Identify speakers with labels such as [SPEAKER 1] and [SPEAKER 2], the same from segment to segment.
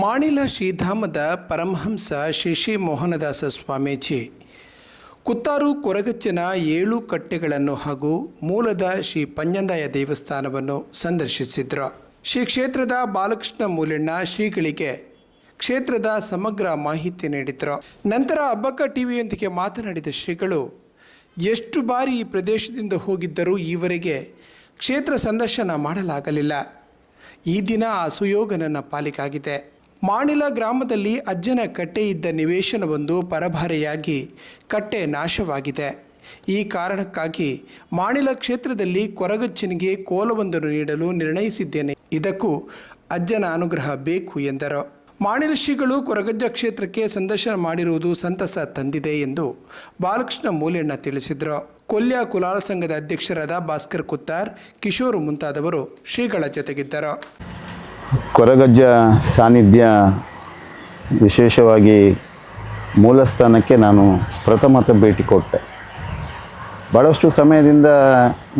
[SPEAKER 1] ಮಾಣಿಲ ಶ್ರೀಧಾಮದ ಪರಮಹಂಸ ಶ್ರೀ ಶ್ರೀ ಮೋಹನದಾಸ ಸ್ವಾಮೀಜಿ. ಕುತ್ತಾರು ಕೊರಗಚ್ಚನ ಏಳು ಕಟ್ಟೆಗಳನ್ನು ಹಾಗೂ ಮೂಲದ ಶ್ರೀ ಪಂಜಂದಾಯ ದೇವಸ್ಥಾನವನ್ನು ಸಂದರ್ಶಿಸಿದ್ರು. ಶ್ರೀ ಕ್ಷೇತ್ರದ ಬಾಲಕೃಷ್ಣ ಮೂಲಣ್ಣ ಶ್ರೀಗಳಿಗೆ ಕ್ಷೇತ್ರದ ಸಮಗ್ರ ಮಾಹಿತಿ ನೀಡಿದ್ರು. ನಂತರ ಅಬ್ಬಕ್ಕ ಟಿವಿಯೊಂದಿಗೆ ಮಾತನಾಡಿದ ಶ್ರೀಗಳು, ಎಷ್ಟು ಬಾರಿ ಈ ಪ್ರದೇಶದಿಂದ ಹೋಗಿದ್ದರೂ ಈವರೆಗೆ ಕ್ಷೇತ್ರ ಸಂದರ್ಶನ ಮಾಡಲಾಗಲಿಲ್ಲ. ಈ ದಿನ ಆ ಸುಯೋಗ ನನ್ನ ಪಾಲಿಗಾಗಿದೆ. ಮಾಣಿಲ ಗ್ರಾಮದಲ್ಲಿ ಅಜ್ಜನ ಕಟ್ಟೆ ಇದ್ದ ನಿವೇಶನವೊಂದು ಪರಭಾರೆಯಾಗಿ ಕಟ್ಟೆ ನಾಶವಾಗಿದೆ. ಈ ಕಾರಣಕ್ಕಾಗಿ ಮಾಣಿಲ ಕ್ಷೇತ್ರದಲ್ಲಿ ಕೊರಗಚ್ಚಿನಿಗೆ ಕೋಲವೊಂದನ್ನು ನೀಡಲು ನಿರ್ಣಯಿಸಿದ್ದೇನೆ. ಇದಕ್ಕೂ ಅಜ್ಜನ ಅನುಗ್ರಹ ಬೇಕು ಎಂದರು. ಮಾಣಿಲ ಶ್ರೀಗಳು ಕೊರಗಜ್ಜ ಕ್ಷೇತ್ರಕ್ಕೆ ಸಂದರ್ಶನ ಮಾಡಿರುವುದು ಸಂತಸ ತಂದಿದೆ ಎಂದು ಬಾಲಕೃಷ್ಣ ಮೂಲೆಣ್ಣ ತಿಳಿಸಿದರು. ಕೊಲ್ಯ ಕುಲಾಲ ಸಂಘದ ಅಧ್ಯಕ್ಷರಾದ ಭಾಸ್ಕರ್ ಕುತ್ತಾರ್, ಕಿಶೋರ್ ಮುಂತಾದವರು ಶ್ರೀಗಳ ಜೊತೆಗಿದ್ದರು.
[SPEAKER 2] ಕೊರಗಜ್ಜ ಸಾನ್ನಿಧ್ಯ ವಿಶೇಷವಾಗಿ ಮೂಲಸ್ಥಾನಕ್ಕೆ ನಾನು ಪ್ರಥಮತ ಭೇಟಿ ಕೊಟ್ಟೆ. ಭಾಳಷ್ಟು ಸಮಯದಿಂದ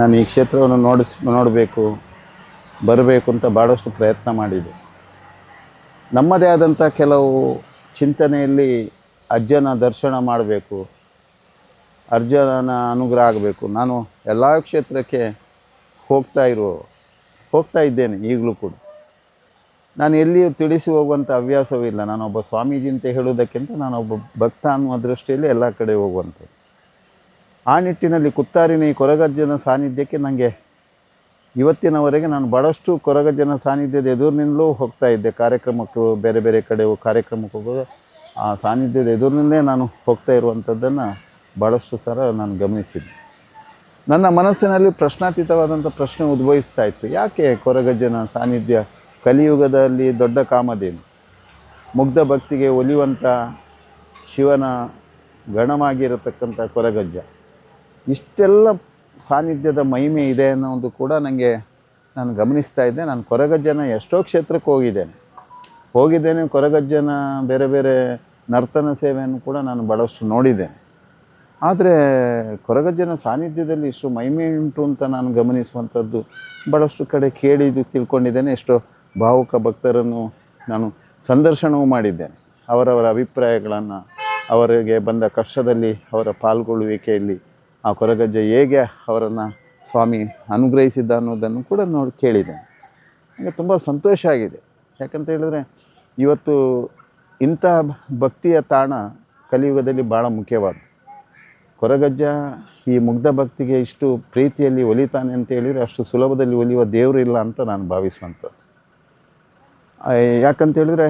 [SPEAKER 2] ನಾನು ಈ ಕ್ಷೇತ್ರವನ್ನು ನೋಡಿಸ್, ನೋಡಬೇಕು, ಬರಬೇಕು ಅಂತ ಭಾಳಷ್ಟು ಪ್ರಯತ್ನ ಮಾಡಿದೆ. ನಮ್ಮದೇ ಆದಂಥ ಕೆಲವು ಚಿಂತನೆಯಲ್ಲಿ ಅಜ್ಜನ ದರ್ಶನ ಮಾಡಬೇಕು ಅರ್ಜನ ಅನುಗ್ರಹ ಆಗಬೇಕು. ನಾನು ಎಲ್ಲ ಕ್ಷೇತ್ರಕ್ಕೆ ಹೋಗ್ತಾ ಇರೋ, ಹೋಗ್ತಾ ಇದ್ದೇನೆ ಈಗಲೂ ಕೂಡ. ನಾನು ಎಲ್ಲಿಯೂ ತಿಳಿಸಿ ಹೋಗುವಂಥ ಹವ್ಯಾಸವೂ ಇಲ್ಲ. ನಾನೊಬ್ಬ ಸ್ವಾಮೀಜಿ ಅಂತ ಹೇಳುವುದಕ್ಕಿಂತ ನಾನೊಬ್ಬ ಭಕ್ತ ಅನ್ನುವ ದೃಷ್ಟಿಯಲ್ಲಿ ಎಲ್ಲ ಕಡೆ ಹೋಗುವಂಥದ್ದು. ಆ ನಿಟ್ಟಿನಲ್ಲಿ ಕುತ್ತಾರಿನ ಈ ಕೊರಗಜ್ಜನ ಸಾನ್ನಿಧ್ಯಕ್ಕೆ ನನಗೆ ಇವತ್ತಿನವರೆಗೆ ನಾನು ಭಾಳಷ್ಟು ಕೊರಗಜ್ಜನ ಸಾನ್ನಿಧ್ಯದ ಎದುರಿನಿಂದಲೂ ಹೋಗ್ತಾ ಇದ್ದೆ. ಕಾರ್ಯಕ್ರಮಕ್ಕೂ ಬೇರೆ ಬೇರೆ ಕಡೆ ಕಾರ್ಯಕ್ರಮಕ್ಕೆ ಹೋಗೋದು ಆ ಸಾನ್ನಿಧ್ಯದ ಎದುರಿನಿಂದಲೇ ನಾನು ಹೋಗ್ತಾ ಇರುವಂಥದ್ದನ್ನು ಭಾಳಷ್ಟು ಸಲ ನಾನು ಗಮನಿಸಿದ್ದೆ. ನನ್ನ ಮನಸ್ಸಿನಲ್ಲಿ ಪ್ರಶ್ನಾತೀತವಾದಂಥ ಪ್ರಶ್ನೆ ಉದ್ಭವಿಸ್ತಾ ಇತ್ತು. ಯಾಕೆ ಕೊರಗಜ್ಜನ ಸಾನ್ನಿಧ್ಯ ಕಲಿಯುಗದಲ್ಲಿ ದೊಡ್ಡ ಕಾಮಧೇನು. ಮುಗ್ಧ ಭಕ್ತಿಗೆ ಒಲಿಯುವಂಥ ಶಿವನ ಗಣವಾಗಿರತಕ್ಕಂಥ ಕೊರಗಜ್ಜ. ಇಷ್ಟೆಲ್ಲ ಸಾನ್ನಿಧ್ಯದ ಮಹಿಮೆ ಇದೆ ಅನ್ನೋದು ಕೂಡ ನನಗೆ ನಾನು ಗಮನಿಸ್ತಾ ಇದ್ದೆ. ನಾನು ಕೊರಗಜ್ಜನ ಎಷ್ಟೋ ಕ್ಷೇತ್ರಕ್ಕೆ ಹೋಗಿದ್ದೇನೆ. ಹೋಗಿದ್ದೇನೆ ಕೊರಗಜ್ಜನ ಬೇರೆ ಬೇರೆ ನರ್ತನ ಸೇವೆಯನ್ನು ಕೂಡ ನಾನು ಭಾಳಷ್ಟು ನೋಡಿದ್ದೇನೆ. ಆದರೆ ಕೊರಗಜ್ಜನ ಸಾನ್ನಿಧ್ಯದಲ್ಲಿ ಇಷ್ಟು ಮಹಿಮೆ ಉಂಟು ಅಂತ ನಾನು ಗಮನಿಸುವಂಥದ್ದು ಭಾಳಷ್ಟು ಕಡೆ ಕೇಳಿದ್ದು ತಿಳ್ಕೊಂಡಿದ್ದೇನೆ. ಎಷ್ಟೋ ಭಾವುಕ ಭಕ್ತರನ್ನು ನಾನು ಸಂದರ್ಶನವೂ ಮಾಡಿದ್ದೇನೆ. ಅವರವರ ಅಭಿಪ್ರಾಯಗಳನ್ನು, ಅವರಿಗೆ ಬಂದ ಕಷ್ಟದಲ್ಲಿ ಅವರ ಪಾಲ್ಗೊಳ್ಳುವಿಕೆಯಲ್ಲಿ ಆ ಕೊರಗಜ್ಜ ಹೇಗೆ ಅವರನ್ನು ಸ್ವಾಮಿ ಅನುಗ್ರಹಿಸಿದ್ದ ಅನ್ನೋದನ್ನು ಕೂಡ ನೋಡಿ ಕೇಳಿದ್ದೇನೆ. ನನಗೆ ತುಂಬ ಸಂತೋಷ ಆಗಿದೆ. ಯಾಕಂತ ಹೇಳಿದ್ರೆ ಇವತ್ತು ಇಂಥ ಭಕ್ತಿಯ ತಾಣ ಕಲಿಯುಗದಲ್ಲಿ ಭಾಳ ಮುಖ್ಯವಾದ ಕೊರಗಜ್ಜ ಈ ಮುಗ್ಧ ಭಕ್ತಿಗೆ ಇಷ್ಟು ಪ್ರೀತಿಯಲ್ಲಿ ಒಲಿತಾನೆ ಅಂತ ಹೇಳಿದರೆ ಅಷ್ಟು ಸುಲಭದಲ್ಲಿ ಒಲಿಯುವ ದೇವರು ಇಲ್ಲ ಅಂತ ನಾನು ಭಾವಿಸುವಂಥದ್ದು. ಯಾಕಂತ ಹೇಳಿದ್ರೆ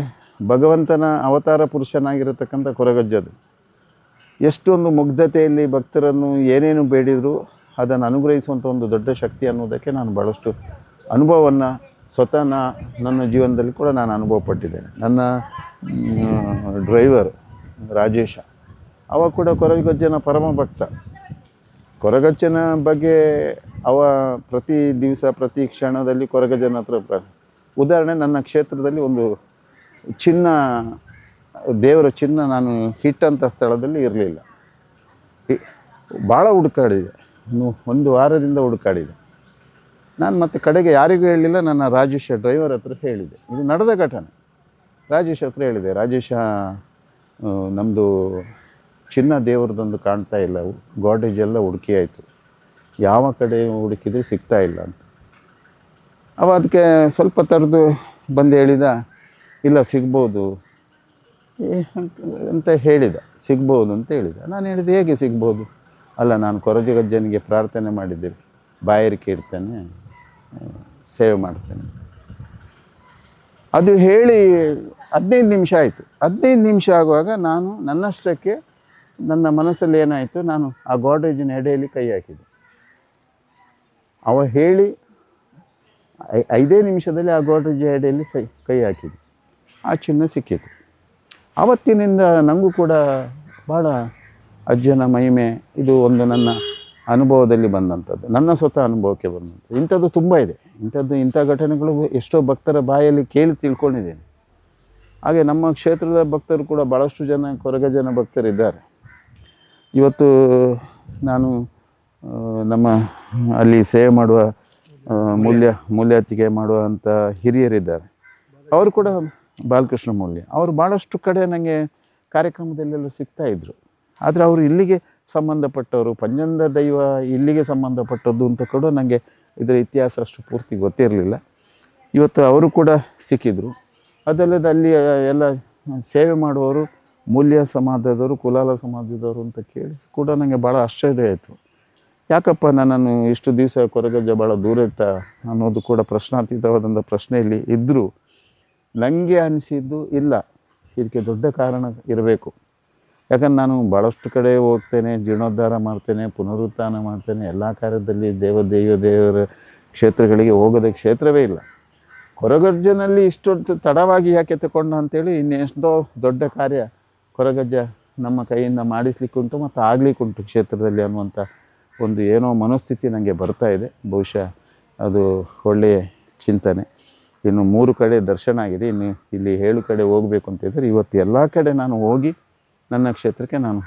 [SPEAKER 2] ಭಗವಂತನ ಅವತಾರ ಪುರುಷನಾಗಿರತಕ್ಕಂಥ ಕೊರಗಜ್ಜದು ಎಷ್ಟೊಂದು ಮುಗ್ಧತೆಯಲ್ಲಿ ಭಕ್ತರನ್ನು ಏನೇನು ಬೇಡಿದರೂ ಅದನ್ನು ಅನುಗ್ರಹಿಸುವಂಥ ಒಂದು ದೊಡ್ಡ ಶಕ್ತಿ ಅನ್ನೋದಕ್ಕೆ ನಾನು ಭಾಳಷ್ಟು ಅನುಭವವನ್ನು ಸ್ವತಃ ನನ್ನ ಜೀವನದಲ್ಲಿ ಕೂಡ ನಾನು ಅನುಭವ ಪಟ್ಟಿದ್ದೇನೆ. ನನ್ನ ಡ್ರೈವರ್ ರಾಜೇಶ, ಅವ ಕೂಡ ಕೊರಗಜ್ಜನ ಪರಮ ಭಕ್ತ. ಕೊರಗಜ್ಜನ ಬಗ್ಗೆ ಅವ ಪ್ರತಿ ದಿವಸ, ಪ್ರತಿ ಕ್ಷಣದಲ್ಲಿ ಕೊರಗಜ್ಜನ ಹತ್ರ ಉದಾಹರಣೆ, ನನ್ನ ಕ್ಷೇತ್ರದಲ್ಲಿ ಒಂದು ಚಿನ್ನ, ದೇವರ ಚಿನ್ನ ನಾನು ಹಿಟ್ಟಂಥ ಸ್ಥಳದಲ್ಲಿ ಇರಲಿಲ್ಲ. ಭಾಳ ಹುಡುಕಾಡಿದೆ. ಒಂದು ವಾರದಿಂದ ಹುಡುಕಾಡಿದೆ. ನಾನು ಮತ್ತೆ ಕಡೆಗೆ ಯಾರಿಗೂ ಹೇಳಲಿಲ್ಲ ನನ್ನ ರಾಜೇಶ ಡ್ರೈವರ್ ಹತ್ರ ಹೇಳಿದೆ. ಇದು ನಡೆದ ಘಟನೆ. ರಾಜೇಶ್ ಹತ್ರ ಹೇಳಿದೆ, ರಾಜೇಶ ನಮ್ಮದು ಚಿನ್ನ ದೇವರದೊಂದು ಕಾಣ್ತಾ ಇಲ್ಲ. ಗಾಡೇಜ್ ಎಲ್ಲ ಹುಡುಕಿ ಆಯಿತು. ಯಾವ ಕಡೆ ಹುಡುಕಿದ್ರು ಸಿಗ್ತಾ ಇಲ್ಲ ಅಂತ. ಅವ ಅದಕ್ಕೆ ಸ್ವಲ್ಪ ತರದು ಬಂದು ಹೇಳಿದ ಇಲ್ಲ ಸಿಗ್ಬೋದು. ಅಂತ ಹೇಳಿದ. ಸಿಗ್ಬೋದು ಅಂತ ಹೇಳಿದ. ನಾನು ಹೇಳಿದೆ ಹೇಗೆ ಸಿಗ್ಬೋದು? ಅಲ್ಲ ನಾನು ಕೊರಜಗಜ್ಜನಿಗೆ ಪ್ರಾರ್ಥನೆ ಮಾಡಿದ್ದೇವೆ ಬಾಯರಿಕೆ ಆ, ಸೇವೆ ಮಾಡ್ತೇನೆ. ಅದು ಹೇಳಿ ಹದಿನೈದು ನಿಮಿಷ ಆಯಿತು. ಹದಿನೈದು ನಿಮಿಷ ಆಗುವಾಗ ನಾನು ನನ್ನಷ್ಟಕ್ಕೆ ನನ್ನ ಮನಸ್ಸಲ್ಲಿ ಏನಾಯಿತು? ನಾನು ಆ ಗೋಡ್ರೇಜಿನ ಎಡೆಯಲ್ಲಿ ಕೈ ಹಾಕಿದೆ. ಅವ ಹೇಳಿ ಐದೇ ನಿಮಿಷದಲ್ಲಿ ಆ ಗೋಡ್ರೇಜ್ ಅಡಿಯಲ್ಲಿ ಸೈ, ಕೈ ಹಾಕಿದೆ ಆ ಚಿನ್ನ ಸಿಕ್ಕಿತು ಆವತ್ತಿನಿಂದ ನನಗೂ ಕೂಡ ಭಾಳ ಅಜ್ಜನ ಮಹಿಮೆ, ಇದು ಒಂದು ನನ್ನ ಅನುಭವದಲ್ಲಿ ಬಂದಂಥದ್ದು. ನನ್ನ ಸ್ವತಃ ಅನುಭವಕ್ಕೆ ಬಂದಂಥದ್ದು. ಇಂಥದ್ದು ತುಂಬ ಇದೆ. ಇಂಥದ್ದು, ಇಂಥ ಘಟನೆಗಳು ಎಷ್ಟೋ ಭಕ್ತರ ಬಾಯಲ್ಲಿ ಕೇಳಿ ತಿಳ್ಕೊಂಡಿದ್ದೇನೆ. ಹಾಗೆ ನಮ್ಮ ಕ್ಷೇತ್ರದ ಭಕ್ತರು ಕೂಡ ಭಾಳಷ್ಟು ಜನ, ಕೊರಗ ಜನ ಭಕ್ತರಿದ್ದಾರೆ. ಇವತ್ತು ನಾನು ನಮ್ಮ ಅಲ್ಲಿ ಸೇವೆ ಮಾಡುವ ಮೂಲ್ಯ. ಮೂಲ್ಯಾತಿಗೆ ಮಾಡುವಂಥ ಹಿರಿಯರಿದ್ದಾರೆ. ಅವರು ಕೂಡ ಬಾಲಕೃಷ್ಣ ಮೌಲ್ಯ. ಅವರು ಭಾಳಷ್ಟು ಕಡೆ ನನಗೆ ಕಾರ್ಯಕ್ರಮದಲ್ಲೆಲ್ಲ ಸಿಗ್ತಾ ಇದ್ರು. ಆದರೆ ಅವರು ಇಲ್ಲಿಗೆ ಸಂಬಂಧಪಟ್ಟವರು ಪಂಜಂದ ದೈವ ಇಲ್ಲಿಗೆ ಸಂಬಂಧಪಟ್ಟದ್ದು ಅಂತ ಕೂಡ ನನಗೆ ಇದರ ಇತಿಹಾಸ ಅಷ್ಟು ಪೂರ್ತಿ ಗೊತ್ತಿರಲಿಲ್ಲ. ಇವತ್ತು ಅವರು ಕೂಡ ಸಿಕ್ಕಿದ್ರು. ಅದಲ್ಲದೆ ಅಲ್ಲಿ ಎಲ್ಲ ಸೇವೆ ಮಾಡುವವರು ಮೂಲ್ಯ ಸಮಾಜದವರು ಕುಲಾಲ ಸಮಾಜದವರು ಅಂತ ಕೇಳಿ ಕೂಡ ನನಗೆ ಭಾಳ ಆಶ್ಚರ್ಯ ಆಯಿತು. ಯಾಕಪ್ಪ ನನ್ನನ್ನು ಇಷ್ಟು ದಿವಸ ಕೊರಗಜ್ಜ ಭಾಳ ದೂರ ಇಟ್ಟ? ಅನ್ನೋದು ಕೂಡ ಪ್ರಶ್ನಾತೀತವಾದಂಥ ಪ್ರಶ್ನೆಯಲ್ಲಿ ಇದ್ದರೂ ನನಗೆ ಅನಿಸಿದ್ದು ಇಲ್ಲ. ಇದಕ್ಕೆ ದೊಡ್ಡ ಕಾರಣ ಇರಬೇಕು. ಯಾಕಂದ್ರೆ ನಾನು ಭಾಳಷ್ಟು ಕಡೆ ಹೋಗ್ತೇನೆ, ಜೀರ್ಣೋದ್ಧಾರ ಮಾಡ್ತೇನೆ, ಪುನರುತ್ಥಾನ ಮಾಡ್ತೇನೆ. ಎಲ್ಲ ಕಾರ್ಯದಲ್ಲಿ ದೇವ ದೇವ ದೇವರ ಕ್ಷೇತ್ರಗಳಿಗೆ ಹೋಗದ ಕ್ಷೇತ್ರವೇ ಇಲ್ಲ. ಕೊರಗಜ್ಜನಲ್ಲಿ ಇಷ್ಟೊಂದು ತಡವಾಗಿ ಯಾಕೆ ತಗೊಂಡ ಅಂತೇಳಿ ಇನ್ನೆಷ್ಟೋ ದೊಡ್ಡ ಕಾರ್ಯ ಕೊರಗಜ್ಜ ನಮ್ಮ ಕೈಯಿಂದ ಮಾಡಿಸ್ಲಿಕ್ಕುಂಟು ಮತ್ತು ಆಗಲಿಕ್ಕುಂಟು ಕ್ಷೇತ್ರದಲ್ಲಿ ಅನ್ನುವಂಥ ಒಂದು ಏನೋ ಮನಸ್ಥಿತಿ ನನಗೆ ಬರ್ತಾ ಇದೆ. ಬಹುಶಃ ಅದು ಒಳ್ಳೆಯ ಚಿಂತನೆ. ಇನ್ನು ಮೂರು ಕಡೆ ದರ್ಶನ ಆಗಿದೆ. ಇನ್ನು ಇಲ್ಲಿ ಏಳು ಕಡೆ ಹೋಗಬೇಕು ಅಂತಿದ್ರೆ ಇವತ್ತು ಎಲ್ಲ ಕಡೆ ನಾನು ಹೋಗಿ ನನ್ನ ಕ್ಷೇತ್ರಕ್ಕೆ ನಾನು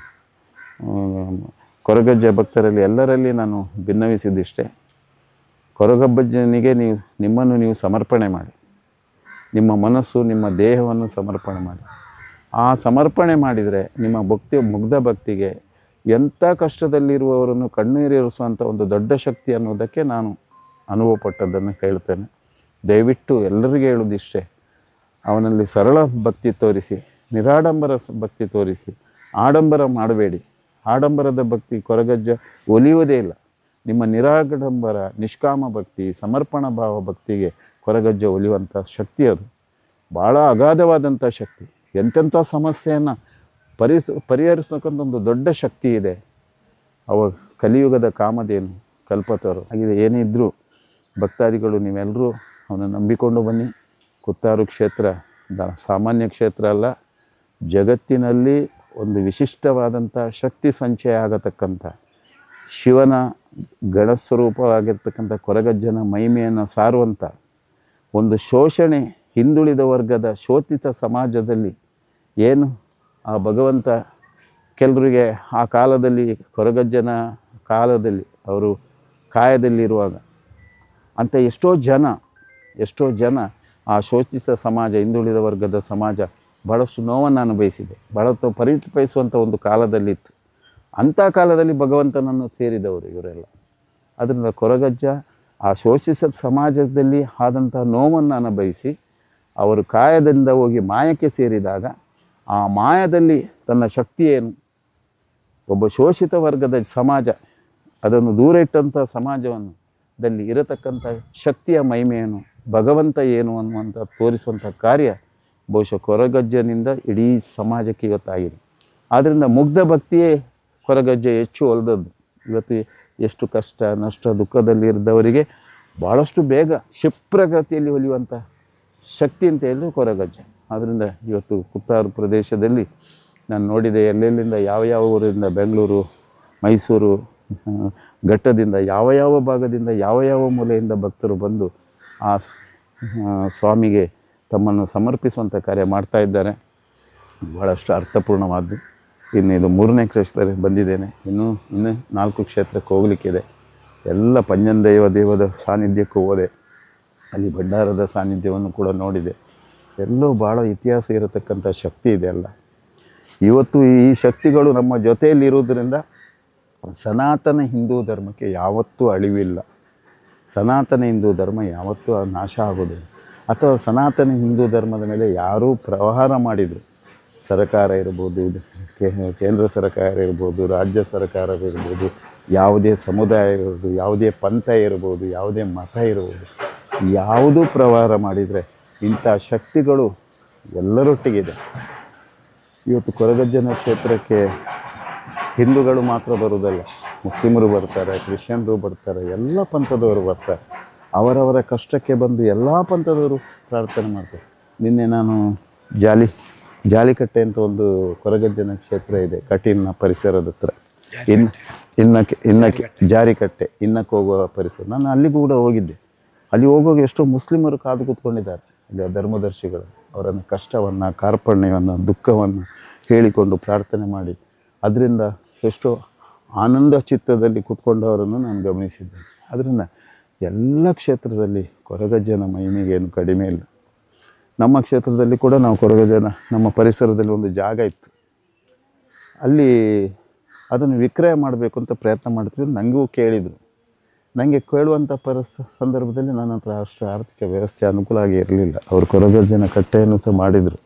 [SPEAKER 2] ಕೊರಗಜ್ಜ ಭಕ್ತರಲ್ಲಿ ಎಲ್ಲರಲ್ಲಿ ನಾನು ಭಿನ್ನವಿಸಿದ್ದಿಷ್ಟೇ ಕೊರಗಬ್ಬಜ್ಜನಿಗೆ ನೀವು, ನಿಮ್ಮನ್ನು ನೀವು ಸಮರ್ಪಣೆ ಮಾಡಿ. ನಿಮ್ಮ ಮನಸ್ಸು, ನಿಮ್ಮ ದೇಹವನ್ನು ಸಮರ್ಪಣೆ ಮಾಡಿ. ಆ ಸಮರ್ಪಣೆ ಮಾಡಿದರೆ ನಿಮ್ಮ ಭಕ್ತಿ, ಮುಗ್ಧ ಭಕ್ತಿಗೆ ಎಂಥ ಕಷ್ಟದಲ್ಲಿರುವವರನ್ನು ಕಣ್ಣೀರಿರಿಸುವಂಥ ಒಂದು ದೊಡ್ಡ ಶಕ್ತಿ ಅನ್ನೋದಕ್ಕೆ ನಾನು ಅನುಭವಪಟ್ಟದ್ದನ್ನು ಹೇಳ್ತೇನೆ. ದಯವಿಟ್ಟು ಎಲ್ಲರಿಗೆ ಹೇಳೋದಿಷ್ಟೇ ಅವನಲ್ಲಿ ಸರಳ ಭಕ್ತಿ ತೋರಿಸಿ, ನಿರಾಡಂಬರ ಭಕ್ತಿ ತೋರಿಸಿ, ಆಡಂಬರ ಮಾಡಬೇಡಿ. ಆಡಂಬರದ ಭಕ್ತಿ ಕೊರಗಜ್ಜ ಒಲಿಯುವುದೇ ಇಲ್ಲ. ನಿಮ್ಮ ನಿರಾಡಂಬರ, ನಿಷ್ಕಾಮ ಭಕ್ತಿ, ಸಮರ್ಪಣ ಭಾವ ಭಕ್ತಿಗೆ ಕೊರಗಜ್ಜ ಒಲಿಯುವಂಥ ಶಕ್ತಿ ಅದು. ಭಾಳ ಅಗಾಧವಾದಂಥ ಶಕ್ತಿ. ಎಂತೆಂಥ ಸಮಸ್ಯೆಯನ್ನು ಪರಿಸ್ ಪರಿಹರಿಸ್ತಕ್ಕಂಥ ಒಂದು ದೊಡ್ಡ ಶಕ್ತಿ ಇದೆ. ಅವ ಕಲಿಯುಗದ ಕಾಮದೇನು ಕಲ್ಪತರು. ಹಾಗಿದೆ ಏನೇ ಇದ್ದರೂ ಭಕ್ತಾದಿಗಳು ನೀವೆಲ್ಲರೂ ಅವನ ನಂಬಿಕೊಂಡು ಬನ್ನಿ. ಕುತ್ತಾರು ಕ್ಷೇತ್ರ ಸಾಮಾನ್ಯ ಕ್ಷೇತ್ರ ಅಲ್ಲ, ಜಗತ್ತಿನಲ್ಲಿ ಒಂದು ವಿಶಿಷ್ಟವಾದಂಥ ಶಕ್ತಿ ಸಂಚಯ ಆಗತಕ್ಕಂಥ, ಶಿವನ ಗಣಸ್ವರೂಪವಾಗಿರ್ತಕ್ಕಂಥ ಕೊರಗಜ್ಜನ ಮಹಿಮೆಯನ್ನು ಸಾರುವಂಥ ಒಂದು ಶೋಷಣೆ ಹಿಂದುಳಿದ ವರ್ಗದ ಶೋಚಿತ ಸಮಾಜದಲ್ಲಿ ಏನು ಆ ಭಗವಂತ ಕೆಲವರಿಗೆ ಆ ಕಾಲದಲ್ಲಿ ಕೊರಗಜ್ಜನ ಕಾಲದಲ್ಲಿ ಅವರು ಕಾಯದಲ್ಲಿರುವಾಗ ಅಂತ ಎಷ್ಟೋ ಜನ ಎಷ್ಟೋ ಜನ ಆ ಶೋಷಿತ ಸಮಾಜ, ಹಿಂದುಳಿದ ವರ್ಗದ ಸಮಾಜ ಭಾಳಷ್ಟು ನೋವನ್ನು ಅನುಭವಿಸಿದೆ. ಬಹಳಷ್ಟು ಪರಿತಪಿಸುವಂಥ ಒಂದು ಕಾಲದಲ್ಲಿತ್ತು. ಅಂಥ ಕಾಲದಲ್ಲಿ ಭಗವಂತನನ್ನು ಸೇರಿದವರು ಇವರೆಲ್ಲ. ಅದರಿಂದ ಕೊರಗಜ್ಜ ಆ ಶೋಷಿತ ಸಮಾಜದಲ್ಲಿ ಆದಂಥ ನೋವನ್ನು ಅನುಭವಿಸಿ, ಅವರು ಕಾಯದಿಂದ ಹೋಗಿ ಮಾಯಕ್ಕೆ ಸೇರಿದಾಗ ಆ ಮಾಯದಲ್ಲಿ ತನ್ನ ಶಕ್ತಿ ಏನು ಒಬ್ಬ ಶೋಷಿತ ವರ್ಗದ ಸಮಾಜ, ಅದನ್ನು ದೂರ ಇಟ್ಟಂಥ ಸಮಾಜವನ್ನು ದಲ್ಲಿ ಇರತಕ್ಕಂಥ ಶಕ್ತಿಯ ಮಹಿಮೆಯನ್ನು, ಭಗವಂತ ಏನು ಅನ್ನುವಂಥ ತೋರಿಸುವಂಥ ಕಾರ್ಯ ಬಹುಶಃ ಕೊರಗಜ್ಜನಿಂದ ಇಡೀ ಸಮಾಜಕ್ಕೆ ಇವತ್ತಾಗಿದೆ. ಆದ್ದರಿಂದ ಮುಗ್ಧ ಭಕ್ತಿಯೇ ಕೊರಗಜ್ಜೆ ಹೆಚ್ಚು ಹೊಲದದ್ದು ಇವತ್ತು ಎಷ್ಟು ಕಷ್ಟ, ನಷ್ಟ, ದುಃಖದಲ್ಲಿ ಇದ್ದವರಿಗೆ ಭಾಳಷ್ಟು ಬೇಗ ಕ್ಷಿಪ್ರಗತಿಯಲ್ಲಿ ಹೊಲಿಯುವಂಥ ಶಕ್ತಿ ಅಂತ ಹೇಳಿದ್ರೆ ಕೊರಗಜ್ಜೆ. ಆದ್ದರಿಂದ ಇವತ್ತು ಕುತ್ತಾರು ಪ್ರದೇಶದಲ್ಲಿ ನಾನು ನೋಡಿದೆ, ಎಲ್ಲೆಲ್ಲಿಂದ ಯಾವ ಯಾವ ಊರಿಂದ ಬೆಂಗಳೂರು, ಮೈಸೂರು ಘಟ್ಟದಿಂದ ಯಾವ ಯಾವ ಭಾಗದಿಂದ ಯಾವ ಯಾವ ಮೂಲೆಯಿಂದ ಭಕ್ತರು ಬಂದು ಆ ಸ್ವಾಮಿಗೆ ತಮ್ಮನ್ನು ಸಮರ್ಪಿಸುವಂಥ ಕಾರ್ಯ ಮಾಡ್ತಾ ಇದ್ದಾರೆ. ಭಾಳಷ್ಟು ಅರ್ಥಪೂರ್ಣವಾದ್ದು. ಇನ್ನು ಇದು ಮೂರನೇ ಕ್ಷೇತ್ರಕ್ಕೆ ಬಂದಿದ್ದೇನೆ. ಇನ್ನೂ ಇನ್ನೂ ನಾಲ್ಕು ಕ್ಷೇತ್ರಕ್ಕೆ ಹೋಗಲಿಕ್ಕಿದೆ. ಎಲ್ಲ ಪಂಜನ್ ದೈವ ದೇವದ ಸಾನ್ನಿಧ್ಯಕ್ಕೂ ಹೋದೆ. ಅಲ್ಲಿ ಭಂಡಾರದ ಸಾನ್ನಿಧ್ಯವನ್ನು ಕೂಡ ನೋಡಿದೆ. ಎಲ್ಲೋ ಭಾಳ ಇತಿಹಾಸ ಇರತಕ್ಕಂಥ ಶಕ್ತಿ ಇದೆ ಅಲ್ಲ. ಇವತ್ತು ಈ ಶಕ್ತಿಗಳು ನಮ್ಮ ಜೊತೆಯಲ್ಲಿರುವುದರಿಂದ ಸನಾತನ ಹಿಂದೂ ಧರ್ಮಕ್ಕೆ ಯಾವತ್ತೂ ಅಳಿವಿಲ್ಲ. ಸನಾತನ ಹಿಂದೂ ಧರ್ಮ ಯಾವತ್ತೂ ನಾಶ ಆಗೋದಿಲ್ಲ. ಅಥವಾ ಸನಾತನ ಹಿಂದೂ ಧರ್ಮದ ಮೇಲೆ ಯಾರೂ ಪ್ರವಹಾರ ಮಾಡಿದರು. ಸರ್ಕಾರ ಇರ್ಬೋದು ಕೇಂದ್ರ ಸರ್ಕಾರ ಇರ್ಬೋದು, ರಾಜ್ಯ ಸರ್ಕಾರ ಇರ್ಬೋದು, ಯಾವುದೇ ಸಮುದಾಯ ಇರ್ಬೋದು, ಯಾವುದೇ ಪಂಥ ಇರ್ಬೋದು, ಯಾವುದೇ ಮತ ಇರ್ಬೋದು, ಯಾವುದೂ ಪ್ರವಹಾರ ಮಾಡಿದರೆ ಇಂಥ ಶಕ್ತಿಗಳು ಎಲ್ಲರೊಟ್ಟಿಗಿದೆ. ಇವತ್ತು ಕೊರಗಜ್ಜನ ಕ್ಷೇತ್ರಕ್ಕೆ ಹಿಂದೂಗಳು ಮಾತ್ರ ಬರುವುದಲ್ಲ, ಮುಸ್ಲಿಮರು ಬರ್ತಾರೆ, ಕ್ರಿಶ್ಚಿಯನ್ರು ಬರ್ತಾರೆ, ಎಲ್ಲ ಪಂಥದವರು ಬರ್ತಾರೆ. ಅವರವರ ಕಷ್ಟಕ್ಕೆ ಬಂದು ಎಲ್ಲ ಪಂಥದವರು ಪ್ರಾರ್ಥನೆ ಮಾಡ್ತಾರೆ. ನಿನ್ನೆ ನಾನು ಜಾಲಿ, ಜಾಲಿಕಟ್ಟೆ ಅಂತ ಒಂದು ಕೊರಗಜ್ಜನ ಕ್ಷೇತ್ರ ಇದೆ ಕಠಿಣ ಪರಿಸರದ ಹತ್ರ. ಇನ್ನು ಇನ್ನಕ್ಕೆ ಇನ್ನಕ್ಕೆ ಜಾರಿಕಟ್ಟೆ, ಇನ್ನಕ್ಕೆ ಹೋಗುವ ಪರಿಸರ. ನಾನು ಅಲ್ಲಿಗೂ ಕೂಡ ಹೋಗಿದ್ದೆ. ಅಲ್ಲಿ ಹೋಗೋಗಿ ಎಷ್ಟೋ ಮುಸ್ಲಿಮರು ಕಾದು ಕೂತ್ಕೊಂಡಿದ್ದಾರೆ. ಇಲ್ಲಿ ಧರ್ಮದರ್ಶಿಗಳು ಅವರನ್ನು ಕಷ್ಟವನ್ನು, ಕಾರ್ಪಣ್ಯವನ್ನು, ದುಃಖವನ್ನು ಹೇಳಿಕೊಂಡು ಪ್ರಾರ್ಥನೆ ಮಾಡಿ ಅದರಿಂದ ಎಷ್ಟೋ ಆನಂದ ಚಿತ್ತದಲ್ಲಿ ಕೂತ್ಕೊಂಡವರನ್ನು ನಾನು ಗಮನಿಸಿದ್ದೇನೆ. ಅದರಿಂದ ಎಲ್ಲ ಕ್ಷೇತ್ರದಲ್ಲಿ ಕೊರಗಜ್ಜನ ಮಹಿಮೆಗೇನು ಕಡಿಮೆ ಇಲ್ಲ. ನಮ್ಮ ಕ್ಷೇತ್ರದಲ್ಲಿ ಕೂಡ ನಾವು ಕೊರಗಜ್ಜನ, ನಮ್ಮ ಪರಿಸರದಲ್ಲಿ ಒಂದು ಜಾಗ ಇತ್ತು. ಅಲ್ಲಿ ಅದನ್ನು ವಿಕ್ರಯ ಮಾಡಬೇಕು ಅಂತ ಪ್ರಯತ್ನ ಮಾಡ್ತಿದ್ರು. ನನಗೂ ಕೇಳಿದರು. ನನಗೆ ಕೇಳುವಂಥ ಪರಿಸ್, ಸಂದರ್ಭದಲ್ಲಿ ನನ್ನ ಹತ್ರ ಅಷ್ಟು ಆರ್ಥಿಕ ವ್ಯವಸ್ಥೆ ಅನುಕೂಲ ಆಗಿ ಇರಲಿಲ್ಲ. ಅವರು ಕೊರಗಜ್ಜನ ಕಟ್ಟೆಯನ್ನು ಸಹ ಮಾಡಿದರು.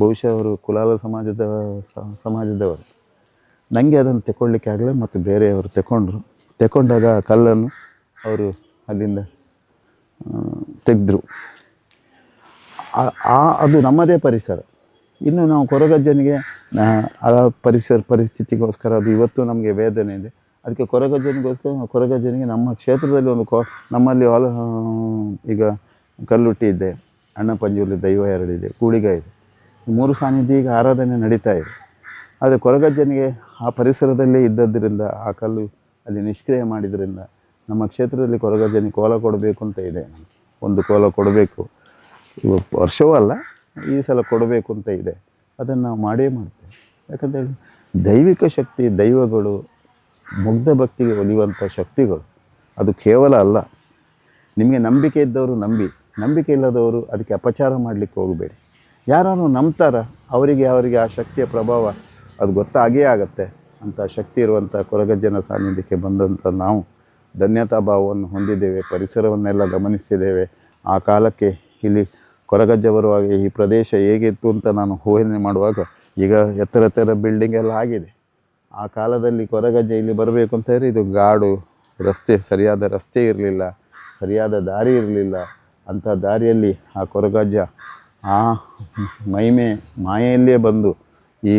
[SPEAKER 2] ಬಹುಶಃ ಅವರು ಕುಲಾಲ ಸಮಾಜದ ಸಮಾಜದವರು. ನನಗೆ ಅದನ್ನು ತಗೊಳ್ಳಿಕ್ಕೆ ಆಗಲಿಲ್ಲ ಮತ್ತು ಬೇರೆಯವರು ತಗೊಂಡ್ರು ತಗೊಂಡಾಗ ಆ ಕಲ್ಲನ್ನು ಅವರು ಅಲ್ಲಿಂದ ತೆಗೆದ್ರು. ಆ ಅದು ನಮ್ಮದೇ ಪರಿಸರ. ಇನ್ನು ನಾವು ಕೊರಗಜ್ಜನಿಗೆ ಆ ಪರಿಸರ, ಪರಿಸ್ಥಿತಿಗೋಸ್ಕರ ಅದು ಇವತ್ತು ನಮಗೆ ವೇದನೆ ಇದೆ. ಅದಕ್ಕೆ ಕೊರಗಜ್ಜನಿಗೋಸ್ಕರ ಕೊರಗಜ್ಜನಿಗೆ ನಮ್ಮ ಕ್ಷೇತ್ರದಲ್ಲಿ ಒಂದು ಕೊ ನಮ್ಮಲ್ಲಿ ಹೊಲ ಈಗ ಕಲ್ಲುಟ್ಟಿ ಇದೆ ಅಣ್ಣಪಂಜುರ್ಲಿ ದೈವ ಎರಡಿದೆ ಕೂಳಿಗ ಇದೆ. ಮೂರು ಸಾನ್ನಿಧ್ಯ ಈಗ ಆರಾಧನೆ ನಡೀತಾ ಇದೆ. ಆದರೆ ಕೊರಗಜ್ಜನಿಗೆ ಆ ಪರಿಸರದಲ್ಲೇ ಇದ್ದದ್ದರಿಂದ ಆ ಕಲ್ಲು ಅಲ್ಲಿ ನಿಷ್ಕ್ರಿಯ ಮಾಡಿದ್ರಿಂದ ನಮ್ಮ ಕ್ಷೇತ್ರದಲ್ಲಿ ಕೊರಗಜ್ಜನಿಗೆ ಕೋಲ ಕೊಡಬೇಕು ಅಂತ ಇದೆ. ಒಂದು ಕೋಲ ಕೊಡಬೇಕು. ವರ್ಷವೂ ಅಲ್ಲ, ಈ ಸಲ ಕೊಡಬೇಕು ಅಂತ ಇದೆ. ಅದನ್ನು ನಾವು ಮಾಡೇ ಮಾಡ್ತೇವೆ. ಯಾಕಂತೇಳಿ ದೈವಿಕ ಶಕ್ತಿ, ದೈವಗಳು ಮುಗ್ಧ ಭಕ್ತಿಗೆ ಒಲಿಯುವಂಥ ಶಕ್ತಿಗಳು. ಅದು ಕೇವಲ ಅಲ್ಲ. ನಿಮಗೆ ನಂಬಿಕೆ ಇದ್ದವರು ನಂಬಿ. ನಂಬಿಕೆ ಇಲ್ಲದವರು ಅದಕ್ಕೆ ಅಪಚಾರ ಮಾಡಲಿಕ್ಕೆ ಹೋಗಬೇಡಿ. ಯಾರು ನಂಬ್ತಾರ, ಅವರಿಗೆ ಅವರಿಗೆ ಆ ಶಕ್ತಿಯ ಪ್ರಭಾವ ಅದು ಗೊತ್ತಾಗೇ ಆಗುತ್ತೆ. ಅಂಥ ಶಕ್ತಿ ಇರುವಂಥ ಕೊರಗಜ್ಜನ ಸಾನ್ನಿಧ್ಯಕ್ಕೆ ಬಂದಂಥ ನಾವು ಧನ್ಯತಾ ಭಾವವನ್ನು ಹೊಂದಿದ್ದೇವೆ, ಪರಿಸರವನ್ನೆಲ್ಲ ಗಮನಿಸಿದ್ದೇವೆ. ಆ ಕಾಲಕ್ಕೆ ಇಲ್ಲಿ ಕೊರಗಜ್ಜ ಬರುವಾಗ ಈ ಪ್ರದೇಶ ಹೇಗಿತ್ತು ಅಂತ ನಾನು ಊಹನೆ ಮಾಡುವಾಗ ಈಗ ಎತ್ತರ ಎತ್ತರ ಬಿಲ್ಡಿಂಗ್ ಎಲ್ಲ ಆಗಿದೆ. ಆ ಕಾಲದಲ್ಲಿ ಕೊರಗಜ್ಜೆ ಇಲ್ಲಿ ಬರಬೇಕು ಅಂತ ಹೇಳಿ ಇದು ಗಾಡು, ರಸ್ತೆ, ಸರಿಯಾದ ರಸ್ತೆ ಇರಲಿಲ್ಲ, ಸರಿಯಾದ ದಾರಿ ಇರಲಿಲ್ಲ. ಅಂಥ ದಾರಿಯಲ್ಲಿ ಆ ಕೊರಗಜ್ಜ, ಆ ಮಹಿಮೆ ಮಾಯೆಯಲ್ಲೇ ಬಂದು ಈ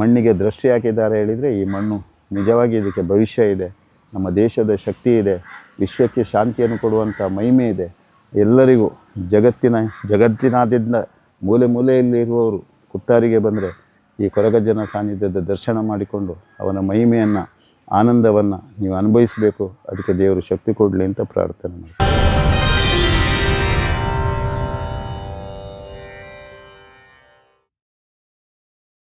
[SPEAKER 2] ಮಣ್ಣಿಗೆ ದೃಷ್ಟಿ ಹಾಕಿದ್ದಾರೆ ಹೇಳಿದರೆ ಈ ಮಣ್ಣು ನಿಜವಾಗಿ ಇದಕ್ಕೆ ಭವಿಷ್ಯ ಇದೆ. ನಮ್ಮ ದೇಶದ ಶಕ್ತಿ ಇದೆ. ವಿಶ್ವಕ್ಕೆ ಶಾಂತಿಯನ್ನು ಕೊಡುವಂಥ ಮಹಿಮೆ ಇದೆ. ಎಲ್ಲರಿಗೂ ಜಗತ್ತಿನ, ಜಗತ್ತಿನಾದ್ಯಂತ ಮೂಲೆ ಮೂಲೆಯಲ್ಲಿ ಇರುವವರು ಕುತ್ತಾರಿಗೆ ಬಂದರೆ ಈ ಕೊರಗಜ್ಜನ ಸಾನ್ನಿಧ್ಯದ ದರ್ಶನ ಮಾಡಿಕೊಂಡು ಅವನ ಮಹಿಮೆಯನ್ನು, ಆನಂದವನ್ನು ನೀವು ಅನುಭವಿಸಬೇಕು. ಅದಕ್ಕೆ ದೇವರು ಶಕ್ತಿ ಕೊಡಲಿ ಅಂತ ಪ್ರಾರ್ಥನೆ ಮಾಡ್ತೀನಿ.